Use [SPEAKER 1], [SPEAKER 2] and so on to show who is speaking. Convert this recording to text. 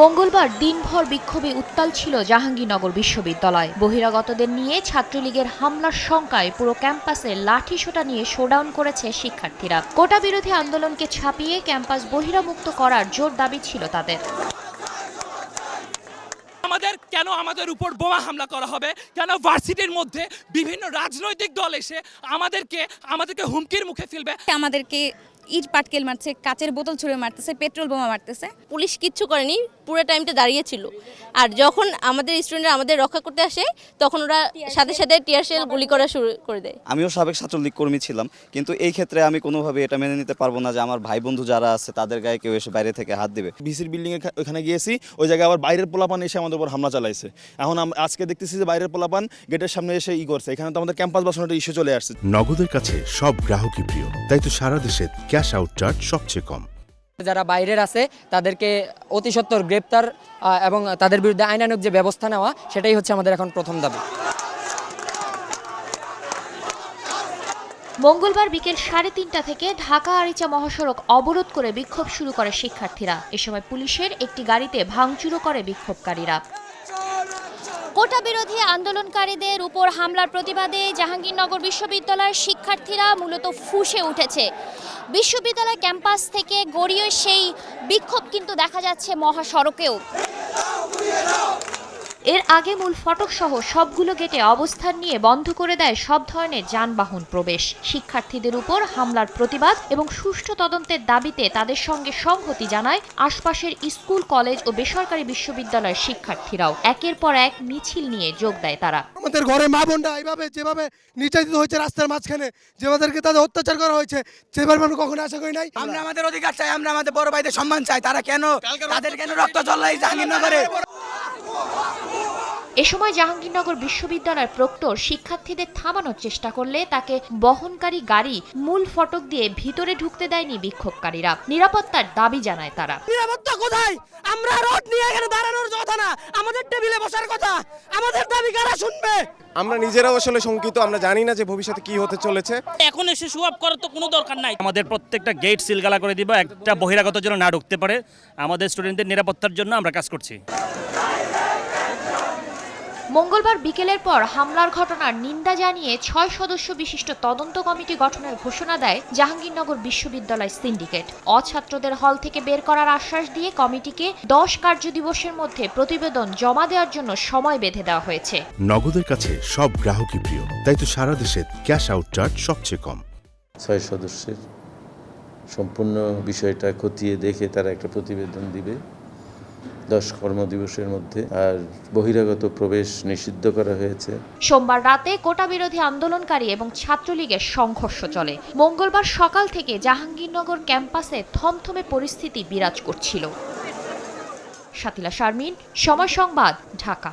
[SPEAKER 1] মঙ্গলবার দিনভর বিক্ষোভে উত্তাল ছিল জাহাঙ্গীরনগর বিশ্ববিদ্যালয়। বহিরাগতদের নিয়ে ছাত্রলীগের হামলার শঙ্কায় পুরো ক্যাম্পাসে লাঠি সোটা নিয়ে শোডাউন করেছে শিক্ষার্থীরা। কোটা বিরোধী আন্দোলনকে ছাপিয়ে ক্যাম্পাস বহিরামুক্ত করার জোর দাবি ছিল তাদের।
[SPEAKER 2] আমাদের কেন আমাদের উপর বোমা হামলা করা হবে? কেন ভার্সিটির মধ্যে বিভিন্ন রাজনৈতিক দল এসে আমাদেরকে আমাদেরকে হুমকির মুখে ফেলবে?
[SPEAKER 3] আমাদেরকে ইট পাটকেল মারছে কাচের বোতল ছুঁড়ে মারতেছে পেট্রোল বোমা মারতেছে।
[SPEAKER 4] পুলিশ কিচ্ছু করেনি পুরো টাইমটা দাঁড়িয়েছিল আর যখন আমাদের স্টুডেন্টরা আমাদের রক্ষা করতে আসে তখন ওরা সাথে সাথে টিয়ার শেল গুলি করা শুরু করে দেয়।
[SPEAKER 5] আমিও সাবেক ছাত্রলীগ কর্মী ছিলাম কিন্তু এই ক্ষেত্রে আমি কোনোভাবে এটা মেনে নিতে পারব না যে আমার ভাই বন্ধু যারা আছে তাদের গায়ে কেউ এসে বাইরে থেকে হাত দিবে।
[SPEAKER 6] বিসির বিল্ডিং এর ওখানে গিয়েছি ওই জায়গায় আবার বাইরের পোলাপান এসে আমাদের উপর হামলা চালাইছে। এখন আজকে দেখতেছি যে বাইরের পোলাপান গেটের সামনে এসে ই করছে। এখানে তো আমাদের ক্যাম্পাস বাসানোর ইস্যু চলে আসছে।
[SPEAKER 7] নগদের কাছে সব গ্রাহকই প্রিয় তাই তো সারা দেশে ক্যাশ আউট চার্জ সবচেয়ে কম।
[SPEAKER 8] যারা বাইরের আছে তাদেরকে অতি সত্বর গ্রেপ্তার আহ, এবং তাদের বিরুদ্ধে আইনানুগ যে ব্যবস্থা নেওয়া সেটাই হচ্ছে আমাদের এখন প্রথম দাবি।
[SPEAKER 1] মঙ্গলবার বিকেল সাড়ে তিনটা থেকে ঢাকা আরিচা মহাসড়ক অবরোধ করে বিক্ষোভ শুরু করে শিক্ষার্থীরা। এ সময় পুলিশের একটি গাড়িতে ভাঙচুরও করে বিক্ষোভকারীরা। কোটা বিরোধী আন্দোলনকারীদের উপর হামলার প্রতিবাদে জাহাঙ্গীরনগর বিশ্ববিদ্যালয়ের শিক্ষার্থীরা মূলত ফুসে উঠেছে। বিশ্ববিদ্যালয় ক্যাম্পাস থেকে গড়িয়ে সেই বিক্ষোভ কিন্তু দেখা যাচ্ছে মহাসড়কেও। এর আগে মূল ফটক সহ সবগুলো গেটে অবস্থান নিয়ে বন্ধ করে দেয় সব ধরনের যানবাহন প্রবেশ। শিক্ষার্থীদের উপর হামলার প্রতিবাদ এবং সুষ্ঠু তদন্তের দাবিতে তাদের সঙ্গে সংহতি জানায় আশপাশের স্কুল কলেজ ও বেসরকারি বিশ্ববিদ্যালয়ের শিক্ষার্থীরাও। একের পর এক মিছিল নিয়ে যোগ দেয় তারা।
[SPEAKER 9] আমাদের ঘরে মা বোনরা এইভাবে যেভাবে নির্যাতিত হয়েছে রাস্তার মাঝখানে যেভাবেকে তাদের অত্যাচার করা হয়েছে সেভাবে আমরা কখনো আশা করি নাই।
[SPEAKER 2] আমরা আমাদের অধিকার চাই আমরা আমাদের বড় ভাইদের সম্মান চাই। তারা কেন তাদের কেন রক্ত জ্বলাই জাহাঙ্গীরনগরে?
[SPEAKER 1] এ সময় জাহাঙ্গীরনগর বিশ্ববিদ্যালয়ের প্রক্টর শিক্ষার্থীদের থামানোর চেষ্টা করলে তাকে বহনকারী গাড়ি মূল ফটক দিয়ে ভিতরে ঢুকতে দেয়নি বিক্ষোভকারীরা। নিরাপত্তার দাবি জানায় তারা।
[SPEAKER 2] নিরাপত্তা কোথায়? আমরা রড নিয়ে এখানে দাঁড়ানোর কথা না। আমাদের টেবিলে বসার কথা। আমাদের দাবি কারা শুনবে?
[SPEAKER 10] আমরা নিজেরাও আসলে শঙ্কিত আমরা জানি না যে ভবিষ্যতে কি হতে চলেছে।
[SPEAKER 2] এখন এসে সুয়াব করার তো কোনো দরকার নাই। আমাদের প্রত্যেকটা গেট সিলগালা করে দিব একটা বহিরাগত যেন না ঢুকতে পারে। আমাদের স্টুডেন্টদের নিরাপত্তার জন্য আমরা কাজ করছি।
[SPEAKER 1] মঙ্গলবার বিকেলের পর হামলার ঘটনার নিন্দা জানিয়ে ছয় সদস্য বিশিষ্ট তদন্ত কমিটি গঠনের ঘোষণা দেয় জাহাঙ্গীরনগর বিশ্ববিদ্যালয় সিন্ডিকেট। অছাত্রদের হল থেকে বের করার আশ্বাস দিয়ে কমিটিকে দশ কার্যদিবসের মধ্যে প্রতিবেদন জমা দেওয়ার জন্য সময় বেঁধে দেওয়া হয়েছে।
[SPEAKER 7] নগদের কাছে সব গ্রাহকই প্রিয় তাই তো সারা দেশে ক্যাশ আউট চার্জ সবচেয়ে কম।
[SPEAKER 11] ছয় সদস্যের সম্পূর্ণ বিষয়টা খতিয়ে দেখে তারা একটা প্রতিবেদন দিবে। দশ কর্ম দিবসের মধ্যে আর বহিরাগত প্রবেশ নিষিদ্ধ করা হয়েছে।
[SPEAKER 1] সোমবার রাতে কোটা বিরোধী আন্দোলনকারী এবং ছাত্রলীগের সংঘর্ষ চলে। মঙ্গলবার সকাল থেকে জাহাঙ্গীরনগর ক্যাম্পাসে থমথমে পরিস্থিতি বিরাজ করছিল। শাতিলা শারমিন, সময় সংবাদ, ঢাকা।